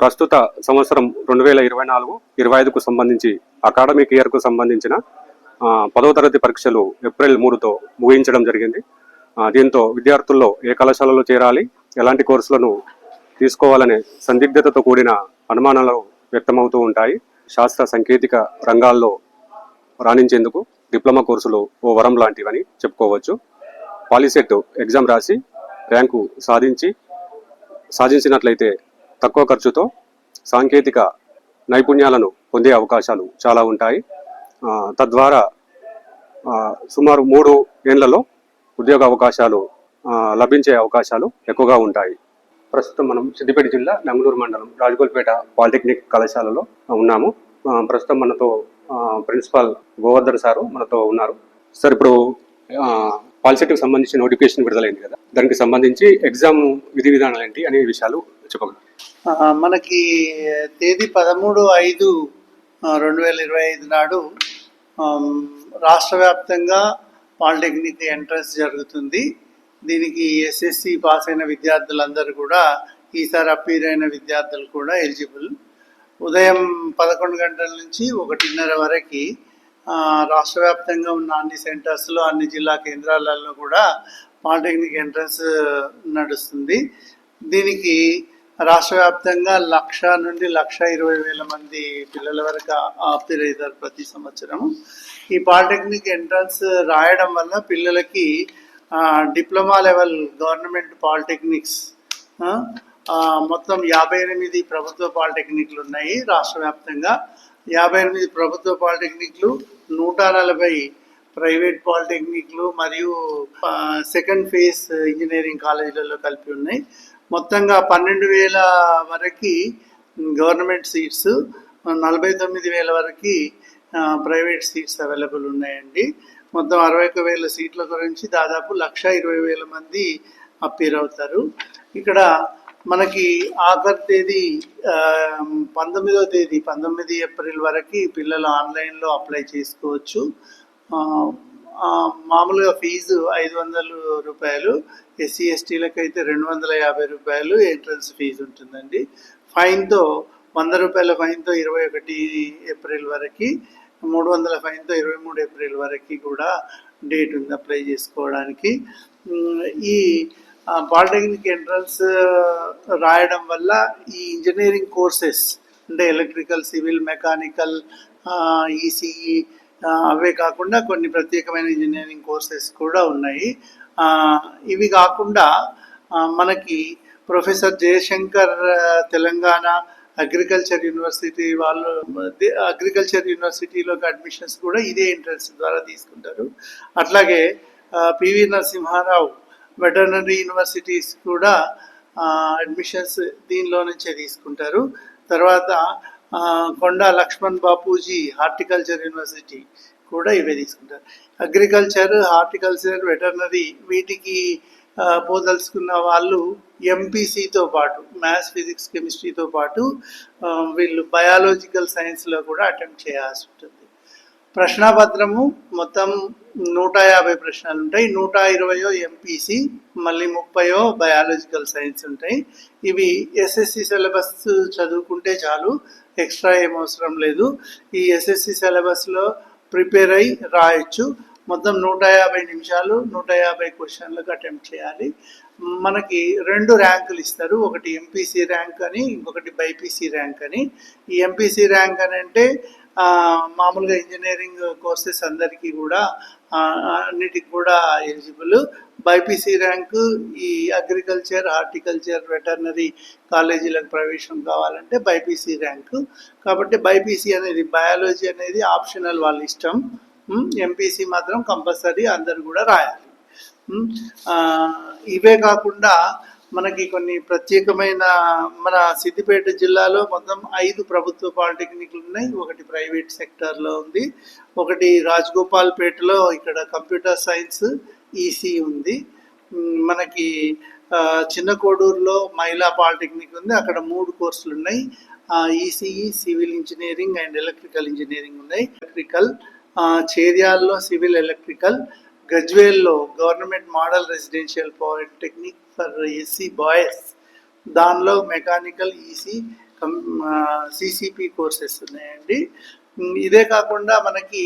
ప్రస్తుత సంవత్సరం రెండు వేల ఇరవై నాలుగు ఇరవై ఐదుకు సంబంధించి అకాడమిక్ ఇయర్కు సంబంధించిన పదవ తరగతి పరీక్షలు ఏప్రిల్ మూడుతో ముగించడం జరిగింది. దీంతో విద్యార్థుల్లో ఏ కళాశాలలో చేరాలి ఎలాంటి కోర్సులను తీసుకోవాలనే సందిగ్ధతతో కూడిన అనుమానాలు వ్యక్తమవుతూ ఉంటాయి. శాస్త్ర సాంకేతిక రంగాల్లో రాణించేందుకు డిప్లొమా కోర్సులు ఓ వరం లాంటివని చెప్పుకోవచ్చు. పాలిసెట్ ఎగ్జామ్ రాసి ర్యాంకు సాధించి సాధించినట్లయితే తక్కువ ఖర్చుతో సాంకేతిక నైపుణ్యాలను పొందే అవకాశాలు చాలా ఉంటాయి. తద్వారా సుమారు మూడు ఏళ్ళలో ఉద్యోగ అవకాశాలు లభించే అవకాశాలు ఎక్కువగా ఉంటాయి. ప్రస్తుతం మనం సిద్దిపేట జిల్లా నెంగళూరు మండలం రాజగోల్పేట పాలిటెక్నిక్ కళాశాలలో ఉన్నాము. ప్రస్తుతం మనతో ప్రిన్సిపాల్ గోవర్ధన్ సారు మనతో ఉన్నారు. సార్ ఇప్పుడు ఆ, పాలిసెట్కి సంబంధించి నోటిఫికేషన్ విడుదలైంది కదా. దానికి సంబంధించి ఎగ్జామ్ విధి విధానాలు ఏంటి అనే విషయాలు చెప్పగలరు మనకి తేదీ పదమూడు ఐదు రెండు వేల ఇరవై ఐదు నాడు రాష్ట్ర వ్యాప్తంగా పాలిటెక్నిక్ ఎంట్రన్స్ జరుగుతుంది. దీనికి ఎస్ఎస్సి పాస్ అయిన విద్యార్థులందరూ కూడా ఈసారి అపీర్ అయిన విద్యార్థులు కూడా ఎలిజిబుల్. ఉదయం పదకొండు గంటల నుంచి ఒకటిన్నర వరకు రాష్ట్ర వ్యాప్తంగా ఉన్న అన్ని సెంటర్స్లో అన్ని జిల్లా కేంద్రాలలో కూడా పాలిటెక్నిక్ ఎంట్రన్స్ నడుస్తుంది. దీనికి రాష్ట్ర వ్యాప్తంగా లక్ష నుండి లక్ష ఇరవై వేల మంది పిల్లల వరకు ఆప్తిర్ ప్రతి సంవత్సరం ఈ పాలిటెక్నిక్ ఎంట్రన్స్ రాయడం వల్ల పిల్లలకి డిప్లొమా లెవెల్ గవర్నమెంట్ పాలిటెక్నిక్స్ మొత్తం యాభై ఎనిమిది ప్రభుత్వ పాలిటెక్నిక్లు ఉన్నాయి రాష్ట్ర వ్యాప్తంగా యాభై ఎనిమిది ప్రభుత్వ పాలిటెక్నిక్లు నూట నలభై ప్రైవేట్ పాలిటెక్నిక్లు మరియు సెకండ్ ఫేజ్ ఇంజనీరింగ్ కాలేజీలలో కలిపి ఉన్నాయి. మొత్తంగా పన్నెండు వేల వరకు గవర్నమెంట్ సీట్స్ నలభై తొమ్మిది వేల వరకు ప్రైవేట్ సీట్స్ అవైలబుల్ ఉన్నాయండి. మొత్తం అరవై ఒక వేల సీట్ల గురించి దాదాపు లక్ష ఇరవై వేల మంది అప్పీర్ అవుతారు. ఇక్కడ మనకి ఆఖరి తేదీ పంతొమ్మిదో తేదీ పంతొమ్మిది ఏప్రిల్ వరకు పిల్లలు ఆన్లైన్లో అప్లై చేసుకోవచ్చు. మామూలుగా ఫీజు ఐదు వందల రూపాయలు ఎస్సీ ఎస్టీలకు అయితే రెండు వందల యాభై రూపాయలు ఎంట్రన్స్ ఫీజు ఉంటుందండి. ఫైన్తో వంద రూపాయల ఫైన్తో ఇరవై ఒకటి ఏప్రిల్ వరకు మూడు వందల ఫైన్తో ఇరవై మూడు ఏప్రిల్ వరకు కూడా డేట్ ఉంది అప్లై చేసుకోవడానికి. ఈ పాలిటెక్నిక్ ఎంట్రన్స్ రాయడం వల్ల ఈ ఇంజనీరింగ్ కోర్సెస్ అంటే ఎలక్ట్రికల్ సివిల్ మెకానికల్ ఈసీఈ అవే కాకుండా కొన్ని ప్రత్యేకమైన ఇంజనీరింగ్ కోర్సెస్ కూడా ఉన్నాయి. ఇవి కాకుండా మనకి professor Jayashankar Telangana agriculture university వాళ్ళు అగ్రికల్చర్ యూనివర్సిటీలోకి అడ్మిషన్స్ కూడా ఇదే ఎంట్రన్స్ ద్వారా తీసుకుంటారు. అట్లాగే పివి నరసింహారావు వెటర్నరీ యూనివర్సిటీస్ కూడా అడ్మిషన్స్ దీనిలో నుంచే తీసుకుంటారు. తర్వాత కొండ లక్ష్మణ్ బాపూజీ హార్టికల్చర్ యూనివర్సిటీ కూడా ఇవే తీసుకుంటారు. అగ్రికల్చర్ హార్టికల్చర్ వెటర్నరీ వీటికి పోదలుచుకున్న వాళ్ళు ఎంపీసీతో పాటు మ్యాథ్స్ ఫిజిక్స్ కెమిస్ట్రీతో పాటు వీళ్ళు బయాలజికల్ సైన్స్లో కూడా అటెంప్ట్ చేయాల్సి ఉంటుంది. ప్రశ్నాపత్రము మొత్తం నూట యాభై ప్రశ్నలు ఉంటాయి. నూట ఇరవయో ఎంపీసీ మళ్ళీ ముప్పయో బయాలజికల్ సైన్స్ ఉంటాయి. ఇవి ఎస్ఎస్సి సిలబస్ చదువుకుంటే చాలు. ఎక్స్ట్రా ఏం అవసరం లేదు. ఈ ఎస్ఎస్సి సిలబస్లో ప్రిపేర్ అయి రాయొచ్చు. మొత్తం నూట యాభై నిమిషాలు నూట యాభై క్వశ్చన్లకు అటెంప్ట్ చేయాలి. మనకి రెండు ర్యాంకులు ఇస్తారు. ఒకటి ఎంపీసీ ర్యాంక్ అని ఇంకొకటి బైపీసీ ర్యాంక్ అని. ఈ ఎంపీసీ ర్యాంక్ అని అంటే మామూలుగా ఇంజనీరింగ్ కోర్సెస్ అందరికీ కూడా అన్నిటికి కూడా ఎలిజిబుల్. బైపీసీ ర్యాంకు ఈ అగ్రికల్చర్ హార్టికల్చర్ వెటర్నరీ కాలేజీలకు ప్రవేశం కావాలంటే బైపీసీ ర్యాంకు. కాబట్టి బైపీసీ అనేది బయాలజీ అనేది ఆప్షనల్ వాళ్ళ ఇష్టం. ఎంపీసీ మాత్రం కంపల్సరీ అందరు కూడా రాయాలి. ఇవే కాకుండా మనకి కొన్ని ప్రత్యేకమైన మన సిద్దిపేట జిల్లాలో మొత్తం ఐదు ప్రభుత్వ పాలిటెక్నిక్లు ఉన్నాయి. ఒకటి ప్రైవేట్ సెక్టార్లో ఉంది. ఒకటి రాజగోపాల్పేటలో ఇక్కడ కంప్యూటర్ సైన్స్ ఈసీ ఉంది. మనకి చిన్న కోడూరులో మహిళా పాలిటెక్నిక్ ఉంది. అక్కడ మూడు కోర్సులు ఉన్నాయి. ECE civil engineering and electrical engineering ఉన్నాయి. ఎలక్ట్రికల్ చేర్యాల్లో civil electrical గజ్వేల్లో government model residential polytechnic for SC boys. దానిలో మెకానికల్ ఈసీ సిసిపి కోర్సెస్ ఉన్నాయండి. ఇదే కాకుండా మనకి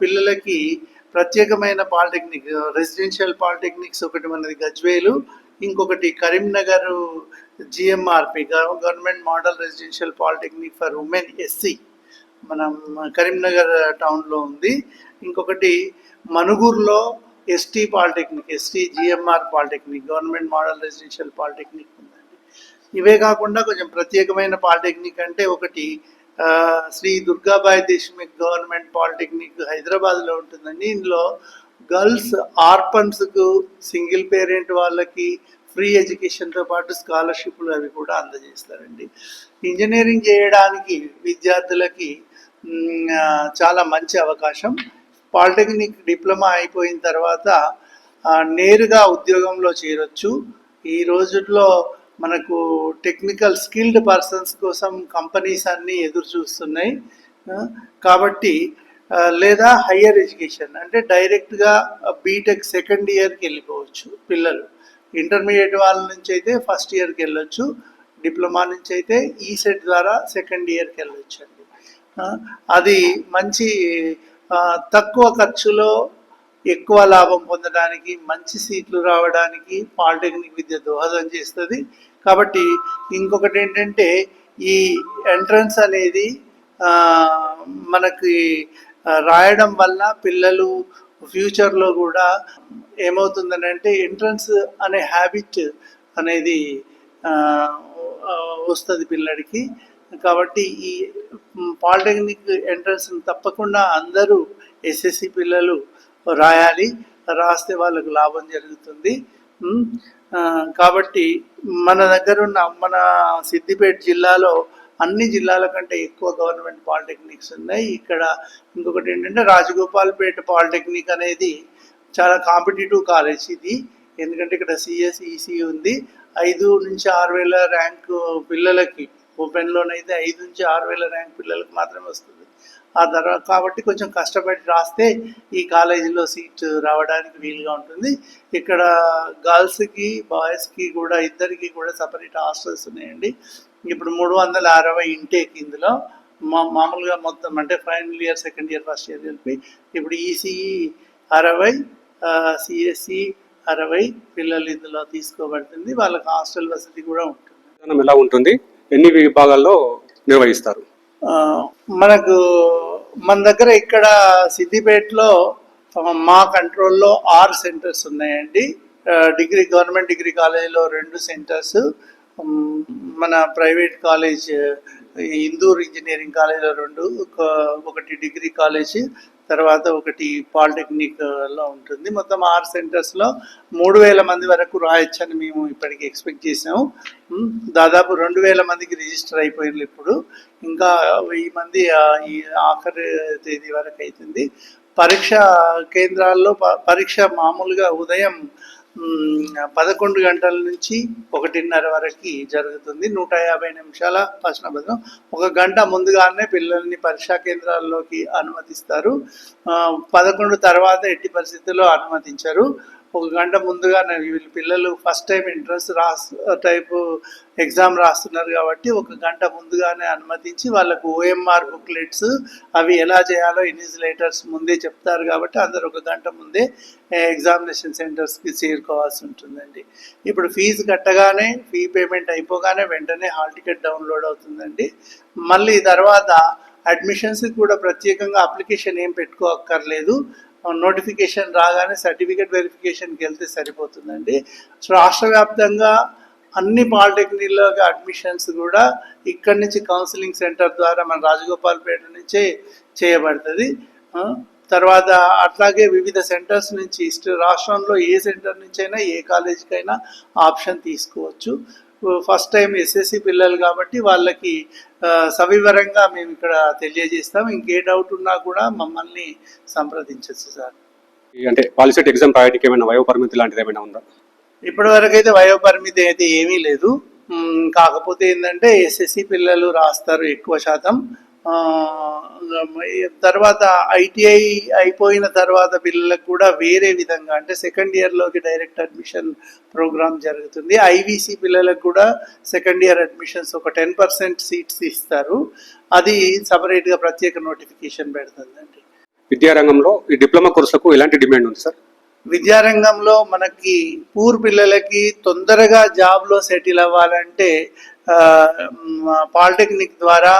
పిల్లలకి ప్రత్యేకమైన పాలిటెక్నిక్ రెసిడెన్షియల్ పాలిటెక్నిక్స్ ఒకటి మనది గజ్వేలు ఇంకొకటి Karimnagar GMRP government model residential polytechnic for women SC. మనం కరీంనగర్ టౌన్లో ఉంది. ఇంకొకటి మనుగూరులో ST polytechnic ST GMR polytechnic government model residential polytechnic ఉందండి. ఇవే కాకుండా కొంచెం ప్రత్యేకమైన పాలిటెక్నిక్ అంటే ఒకటి శ్రీ దుర్గాబాయి దేశ్ముఖ్ గవర్నమెంట్ పాలిటెక్నిక్ హైదరాబాద్లో ఉంటుందండి. ఇందులో గర్ల్స్ ఆర్పన్స్కు సింగిల్ పేరెంట్ వాళ్ళకి ఫ్రీ ఎడ్యుకేషన్తో పాటు స్కాలర్షిప్లు అవి కూడా అందజేస్తారండి. ఇంజనీరింగ్ చేయడానికి విద్యార్థులకి చాలా మంచి అవకాశం. పాలిటెక్నిక్ డిప్లొమా అయిపోయిన తర్వాత నేరుగా ఉద్యోగంలో చేరొచ్చు. ఈ రోజుల్లో మనకు టెక్నికల్ స్కిల్డ్ పర్సన్స్ కోసం కంపెనీస్ అన్నీ ఎదురు చూస్తున్నాయి. కాబట్టి లేదా హయ్యర్ ఎడ్యుకేషన్ అంటే డైరెక్ట్గా బీటెక్ సెకండ్ ఇయర్కి వెళ్ళిపోవచ్చు పిల్లలు. ఇంటర్మీడియట్ వాళ్ళ నుంచి అయితే ఫస్ట్ ఇయర్కి వెళ్ళొచ్చు డిప్లొమా నుంచి అయితే ఈ సెట్ ద్వారా సెకండ్ ఇయర్కి వెళ్ళొచ్చు. అండి అది మంచి తక్కువ ఖర్చులో ఎక్కువ లాభం పొందడానికి మంచి సీట్లు రావడానికి పాలిటెక్నిక్ విద్య దోహదం చేస్తుంది. కాబట్టి ఇంకొకటి ఏంటంటే ఈ ఎంట్రన్స్ అనేది మనకి రాయడం వల్ల పిల్లలు ఫ్యూచర్లో కూడా ఏమవుతుందనంటే ఎంట్రన్స్ అనే హ్యాబిట్ అనేది వస్తుంది పిల్లడికి. కాబట్టి ఈ పాలిటెక్నిక్ ఎంట్రన్స్ తప్పకుండా అందరూ ఎస్ఎస్సి పిల్లలు రాయాలి రాస్తే వాళ్ళకు లాభం జరుగుతుంది. కాబట్టి మన దగ్గర ఉన్న మన సిద్దిపేట జిల్లాలో అన్ని జిల్లాల కంటే ఎక్కువ గవర్నమెంట్ పాలిటెక్నిక్స్ ఉన్నాయి. ఇక్కడ ఇంకొకటి ఏంటంటే రాజగోపాల్పేట పాలిటెక్నిక్ అనేది చాలా కాంపిటేటివ్ కాలేజ్ ఇది. ఎందుకంటే ఇక్కడ సిఎస్ ఈసీ ఉంది. ఐదు నుంచి ఆరు వేల ర్యాంకు పిల్లలకి ఓపెన్లోనైతే ఐదు నుంచి ఆరు వేల ర్యాంక్ పిల్లలకు మాత్రమే వస్తుంది. ఆ తర్వాత కాబట్టి కొంచెం కష్టపడి రాస్తే ఈ కాలేజీలో సీట్ రావడానికి వీలుగా ఉంటుంది. ఇక్కడ గర్ల్స్కి బాయ్స్కి కూడా ఇద్దరికి కూడా సపరేట్ హాస్టల్స్ ఉన్నాయండి. ఇప్పుడు మూడు వందల అరవై ఇంటేక్ ఇందులో. మా మామూలుగా మొత్తం అంటే final year second year first year కలిపి ఇప్పుడు ఈసీఈ అరవై సిఎస్సి అరవై పిల్లలు ఇందులో తీసుకోబడుతుంది. వాళ్ళకి హాస్టల్ వసతి కూడా ఉంటుంది. ఎలా ఉంటుంది? ఎన్ని విభాగాల్లో నిర్వహిస్తారు? మనకు మన దగ్గర ఇక్కడ సిద్దిపేటలో మా కంట్రోల్లో ఆరు సెంటర్స్ ఉన్నాయండి. డిగ్రీ గవర్నమెంట్ డిగ్రీ కాలేజీలో రెండు సెంటర్స్ మన ప్రైవేట్ కాలేజ్ ఇందూర్ ఇంజనీరింగ్ కాలేజీలో రెండు ఒకటి డిగ్రీ కాలేజ్ తర్వాత ఒకటి పాలిటెక్నిక్లో ఉంటుంది. మొత్తం ఆరు సెంటర్స్లో మూడు వేల మంది వరకు రాయొచ్చని మేము ఇప్పటికి ఎక్స్పెక్ట్ చేసాము దాదాపు రెండు వేల మందికి రిజిస్టర్ అయిపోయింది ఇప్పుడు. ఇంకా వెయ్యి మంది ఈ ఆఖరి తేదీ వరకు అవుతుంది పరీక్ష కేంద్రాల్లో పరీక్ష మామూలుగా ఉదయం పదకొండు గంటల నుంచి ఒకటిన్నర వరకు జరుగుతుంది. నూట యాభై నిమిషాల ప్రశ్నభద్రం ఒక గంట ముందుగానే పిల్లల్ని పరీక్షా కేంద్రాల్లోకి అనుమతిస్తారు. పదకొండు తర్వాత ఎట్టి పరిస్థితుల్లో అనుమతించరు. ఒక గంట ముందుగానే వీళ్ళు పిల్లలు ఫస్ట్ టైం ఎంట్రన్స్ రాస్ టైపు ఎగ్జామ్ రాస్తున్నారు కాబట్టి ఒక గంట ముందుగానే అనుమతించి వాళ్ళకు ఓఎంఆర్ బుక్లెట్స్ అవి ఎలా చేయాలో ఇనిజిలేటర్స్ ముందే చెప్తారు కాబట్టి అందరు ఒక గంట ముందే ఎగ్జామినేషన్ సెంటర్స్కి చేరుకోవాల్సి ఉంటుందండి. ఇప్పుడు ఫీజు కట్టగానే ఫీ పేమెంట్ అయిపోగానే వెంటనే హాల్ టికెట్ డౌన్లోడ్ అవుతుందండి. మళ్ళీ తర్వాత అడ్మిషన్స్కి కూడా ప్రత్యేకంగా అప్లికేషన్ ఏం పెట్టుకోక్కర్లేదు. నోటిఫికేషన్ రాగానే సర్టిఫికేట్ వెరిఫికేషన్కి వెళ్తే సరిపోతుందండి. సో రాష్ట్ర వ్యాప్తంగా అన్ని పాలిటెక్నిక్లో అడ్మిషన్స్ కూడా ఇక్కడి నుంచి కౌన్సిలింగ్ సెంటర్ ద్వారా మన రాజగోపాల్పేట నుంచే చేయబడుతుంది. తర్వాత అట్లాగే వివిధ సెంటర్స్ నుంచి రాష్ట్రంలో ఏ సెంటర్ నుంచైనా ఏ కాలేజీకైనా ఆప్షన్ తీసుకోవచ్చు. ఫస్ట్ టైం ఎస్ఎస్సి పిల్లలు కాబట్టి వాళ్ళకి సవివరంగా మేము ఇక్కడ తెలియజేస్తాం. ఇంకే డౌట్ ఉన్నా కూడా మమ్మల్ని సంప్రదించవచ్చు సార్. అంటే పాలిసెట్ ఎగ్జామ్ రాయడానికి ఏమైనా వయో పరిమితి లాంటిది ఏమైనా ఉందా? ఇప్పటి వరకు అయితే వయోపరిమితి అయితే ఏమీ లేదు. కాకపోతే ఏంటంటే ఎస్ఎస్సి పిల్లలు రాస్తారు ఎక్కువ శాతం. తర్వాత ఐటీఐ అయిపోయిన తర్వాత పిల్లలకు కూడా వేరే విధంగా అంటే సెకండ్ ఇయర్లోకి డైరెక్ట్ అడ్మిషన్ ప్రోగ్రామ్ జరుగుతుంది. ఐవీసీ పిల్లలకు కూడా సెకండ్ ఇయర్ అడ్మిషన్స్ ఒక టెన్ పర్సెంట్ సీట్స్ ఇస్తారు. అది సపరేట్గా ప్రత్యేక నోటిఫికేషన్ పెడుతుందండి. విద్యారంగంలో ఈ డిప్లొమా కోర్సులకు ఎలాంటి డిమాండ్ ఉంది సార్? విద్యారంగంలో మనకి పూర్ పిల్లలకి తొందరగా జాబ్లో సెటిల్ అవ్వాలంటే పాలిటెక్నిక్ ద్వారా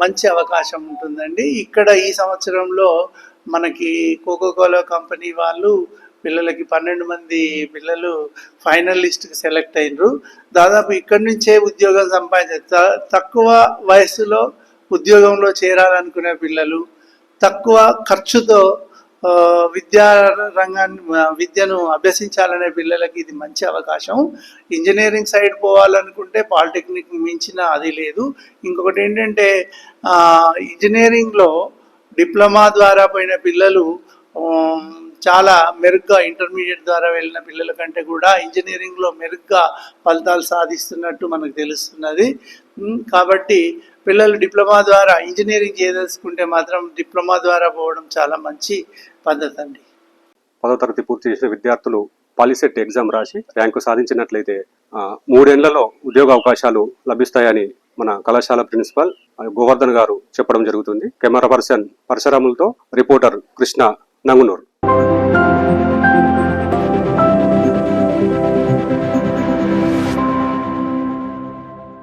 మంచి అవకాశం ఉంటుందండి. ఇక్కడ ఈ సంవత్సరంలో మనకి కోకోకోలా కంపెనీ వాళ్ళు పిల్లలకి పన్నెండు మంది పిల్లలు ఫైనల్ లిస్ట్కి సెలెక్ట్ అయినరు. దాదాపు ఇక్కడి నుంచే ఉద్యోగం సంపాదించ తక్కువ వయసులో ఉద్యోగంలో చేరాలనుకునే పిల్లలు తక్కువ ఖర్చుతో విద్యా రంగాన్ని విద్యను అభ్యసించాలనే పిల్లలకి ఇది మంచి అవకాశం. ఇంజనీరింగ్ సైడ్ పోవాలనుకుంటే పాలిటెక్నిక్ మించిన అది లేదు. ఇంకొకటి ఏంటంటే ఇంజనీరింగ్లో డిప్లొమా ద్వారా పోయిన పిల్లలు చాలా మెరుగ్గా ఇంటర్మీడియట్ ద్వారా వెళ్ళిన పిల్లల కంటే కూడా ఇంజనీరింగ్లో మెరుగ్గా ఫలితాలు సాధిస్తున్నట్టు మనకు తెలుస్తున్నది. కాబట్టి పిల్లలు డిప్లొమా ద్వారా ఇంజనీరింగ్ చేయదలుచుకుంటే మాత్రం డిప్లొమా ద్వారా పోవడం చాలా మంచి పద్ధతి అండి పదో తరగతి పూర్తి చేసిన విద్యార్థులు పాలిసెట్ ఎగ్జామ్ రాసి ర్యాంకు సాధించినట్లయితే మూడేళ్ళలో ఉద్యోగ అవకాశాలు లభిస్తాయని మన కళాశాల ప్రిన్సిపల్ గోవర్ధన్ గారు చెప్పడం జరుగుతుంది. కెమెరా పర్సన్ పరశురాములతో రిపోర్టర్ కృష్ణ నంగునూరు.